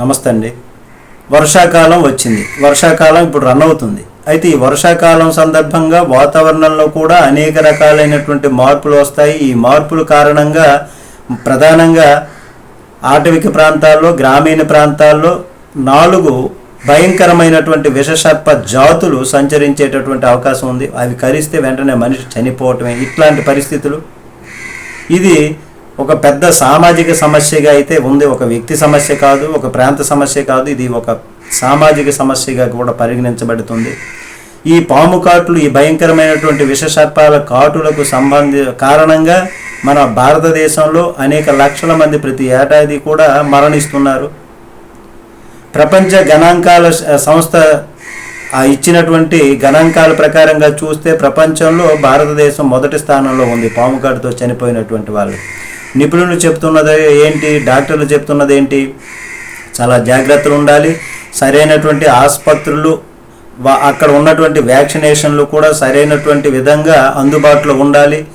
నమస్తే అండి. వర్షాకాలం వచ్చింది. వర్షాకాలం ఇప్పుడు రన్ అవుతుంది. అయితే ఈ వర్షాకాలం సందర్భంగా వాతావరణంలో కూడా అనేక రకాలైనటువంటి మార్పులు వస్తాయి. ఈ మార్పుల కారణంగా ప్రధానంగా ఆటవిక ప్రాంతాల్లో గ్రామీణ ప్రాంతాల్లో నాలుగు భయంకరమైనటువంటి విషసర్ప జాతులు సంచరించేటటువంటి అవకాశం ఉంది. అవి కరిస్తే వెంటనే మనిషి చనిపోవటమే. ఇట్లాంటి పరిస్థితులు. ఇది ఒక పెద్ద సామాజిక సమస్యగా అయితే ఉంది ఒక వ్యక్తి సమస్య కాదు ఒక ప్రాంత సమస్య కాదు ఇది ఒక సామాజిక సమస్యగా కూడా పరిగణించబడుతుంది. ఈ పాము కాటులు ఈ భయంకరమైనటువంటి విషసర్పాల కాటులకు సంబంధి కారణంగా మన భారతదేశంలో అనేక లక్షల మంది ప్రతి ఏడాది కూడా మరణిస్తున్నారు. ప్రపంచ గణాంకాల సంస్థ ఇచ్చినటువంటి గణాంకాల ప్రకారంగా చూస్తే ప్రపంచంలో భారతదేశం మొదటి స్థానంలో ఉంది పాము కాటుతో చనిపోయినటువంటి వాళ్ళు. నిపుణులు చెప్తున్నది ఏంటి? డాక్టర్లు చెప్తున్నది ఏంటి? చాలా జాగ్రత్తలు ఉండాలి. సరైనటువంటి ఆసుపత్రులు అక్కడ ఉన్నటువంటి వ్యాక్సినేషన్లు కూడా సరైనటువంటి విధంగా అందుబాటులో ఉండాలి.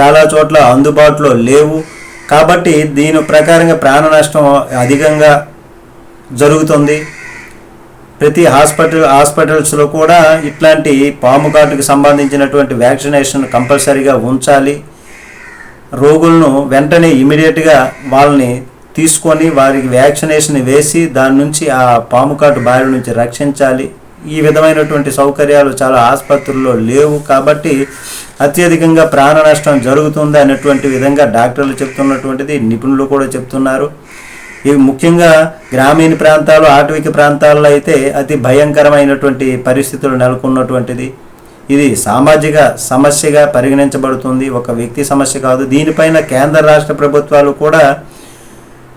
చాలా చోట్ల అందుబాటులో లేవు. కాబట్టి దీని ప్రకారంగా ప్రాణ నష్టం అధికంగా జరుగుతుంది. ప్రతి హాస్పిటల్ హాస్పిటల్స్లో కూడా ఇట్లాంటి పాము కాటుకు సంబంధించినటువంటి వ్యాక్సినేషన్ కంపల్సరీగా ఉంచాలి. రోగులను వెంటనే ఇమీడియట్గా వాళ్ళని తీసుకొని వారికి వ్యాక్సినేషన్ వేసి దాని నుంచి ఆ పాము కాటు బారి నుంచి రక్షించాలి. ఈ విధమైనటువంటి సౌకర్యాలు చాలా ఆసుపత్రుల్లో లేవు కాబట్టి అత్యధికంగా ప్రాణ నష్టం జరుగుతుంది అనేటువంటి విధంగా డాక్టర్లు చెప్తున్నటువంటిది నిపుణులు కూడా చెప్తున్నారు. ఇవి ముఖ్యంగా గ్రామీణ ప్రాంతాలు ఆటవిక ప్రాంతాల్లో అయితే అతి భయంకరమైనటువంటి పరిస్థితులు నెలకొన్నటువంటిది. ఇది సామాజిక సమస్యగా పరిగణించబడుతుంది. ఒక వ్యక్తి సమస్య కాదు. దీనిపైన కేంద్ర రాష్ట్ర ప్రభుత్వాలు కూడా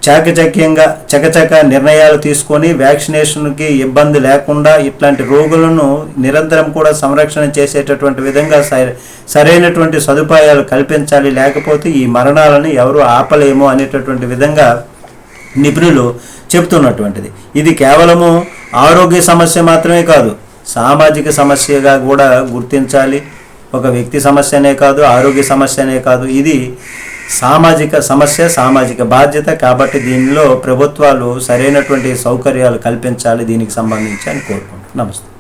చాకచక్యంగా చకచక నిర్ణయాలు తీసుకొని వ్యాక్సినేషన్కి ఇబ్బంది లేకుండా ఇట్లాంటి రోగులను నిరంతరం కూడా సంరక్షణ చేసేటటువంటి విధంగా సరైనటువంటి సదుపాయాలు కల్పించాలి. లేకపోతే ఈ మరణాలను ఎవరు ఆపలేము అనేటటువంటి విధంగా నిపుణులు చెప్తున్నటువంటిది. ఇది కేవలము ఆరోగ్య సమస్య మాత్రమే కాదు. సామాజిక సమస్యగా కూడా గుర్తించాలి. ఒక వ్యక్తి సమస్యనే కాదు ఆరోగ్య సమస్యనే కాదు. ఇది సామాజిక సమస్య సామాజిక బాధ్యత కాబట్టి దీనిలో ప్రభుత్వాలు సరైనటువంటి సౌకర్యాలు కల్పించాలి దీనికి సంబంధించి అని కోరుకుంటున్నాను నమస్తే.